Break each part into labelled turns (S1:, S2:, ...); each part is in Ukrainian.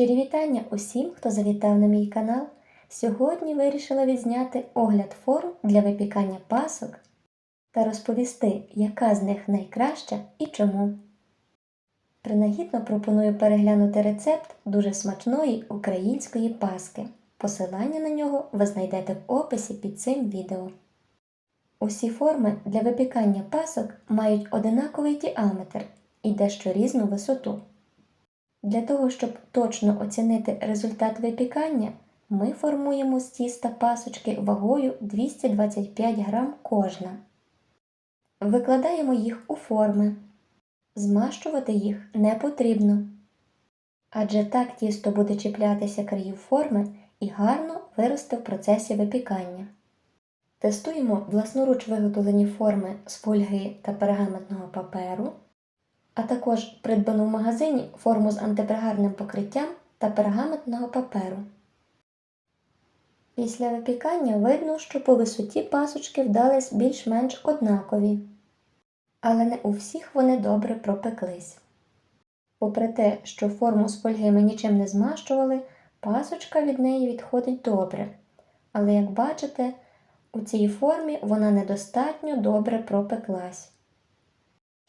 S1: Щирі вітання усім, хто завітав на мій канал. Сьогодні вирішила відзняти огляд форм для випікання пасок та розповісти, яка з них найкраща і чому. Принагідно пропоную переглянути рецепт дуже смачної української паски. Посилання на нього ви знайдете в описі під цим відео. Усі форми для випікання пасок мають одинаковий діаметр і дещо різну висоту. Для того, щоб точно оцінити результат випікання, ми формуємо з тіста пасочки вагою 225 грам кожна. Викладаємо їх у форми. Змащувати їх не потрібно, адже так тісто буде чіплятися країв форми і гарно виросте в процесі випікання. Тестуємо власноруч виготовлені форми з фольги та пергаментного паперу, а також придбану в магазині форму з антипригарним покриттям та пергаментного паперу. Після випікання видно, що по висоті пасочки вдались більш-менш однакові, але не у всіх вони добре пропеклись. Попри те, що форму з фольги ми нічим не змащували, пасочка від неї відходить добре, але як бачите, у цій формі вона недостатньо добре пропеклась.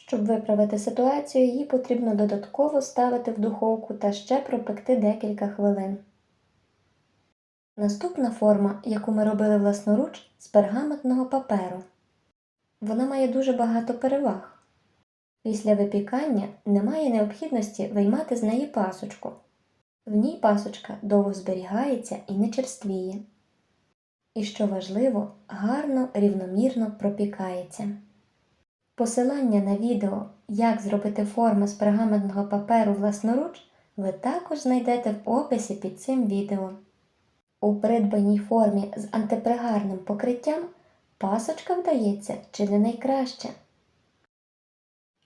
S1: Щоб виправити ситуацію, її потрібно додатково ставити в духовку та ще пропекти декілька хвилин. Наступна форма, яку ми робили власноруч, з пергаментного паперу. Вона має дуже багато переваг. Після випікання немає необхідності виймати з неї пасочку. В ній пасочка довго зберігається і не черствіє. І що важливо, гарно рівномірно пропікається. Посилання на відео, як зробити форми з пергаментного паперу власноруч, ви також знайдете в описі під цим відео. У придбаній формі з антипригарним покриттям пасочка вдається чи не найкраще.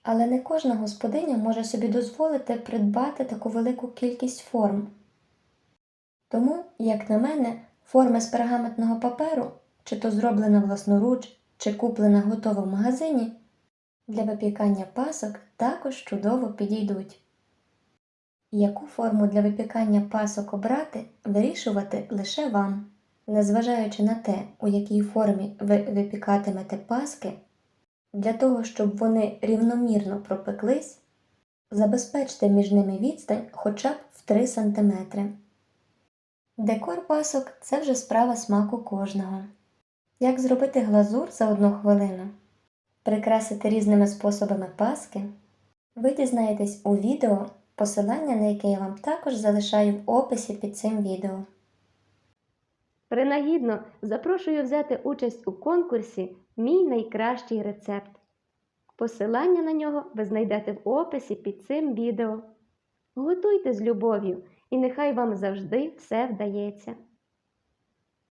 S1: Але не кожна господиня може собі дозволити придбати таку велику кількість форм. Тому, як на мене, форми з пергаментного паперу, чи то зроблена власноруч, чи куплена готова в магазині, для випікання пасок також чудово підійдуть. Яку форму для випікання пасок обрати, вирішувати лише вам. Незважаючи на те, у якій формі ви випікатимете паски, для того, щоб вони рівномірно пропеклись, забезпечте між ними відстань хоча б в 3 см. Декор пасок це вже справа смаку кожного. Як зробити глазур за одну хвилину? Прикрасити різними способами паски? Ви дізнаєтесь у відео, посилання на яке я вам також залишаю в описі під цим відео.
S2: Принагідно запрошую взяти участь у конкурсі Мій найкращий рецепт. Посилання на нього ви знайдете в описі під цим відео. Готуйте з любов'ю, і нехай вам завжди все вдається.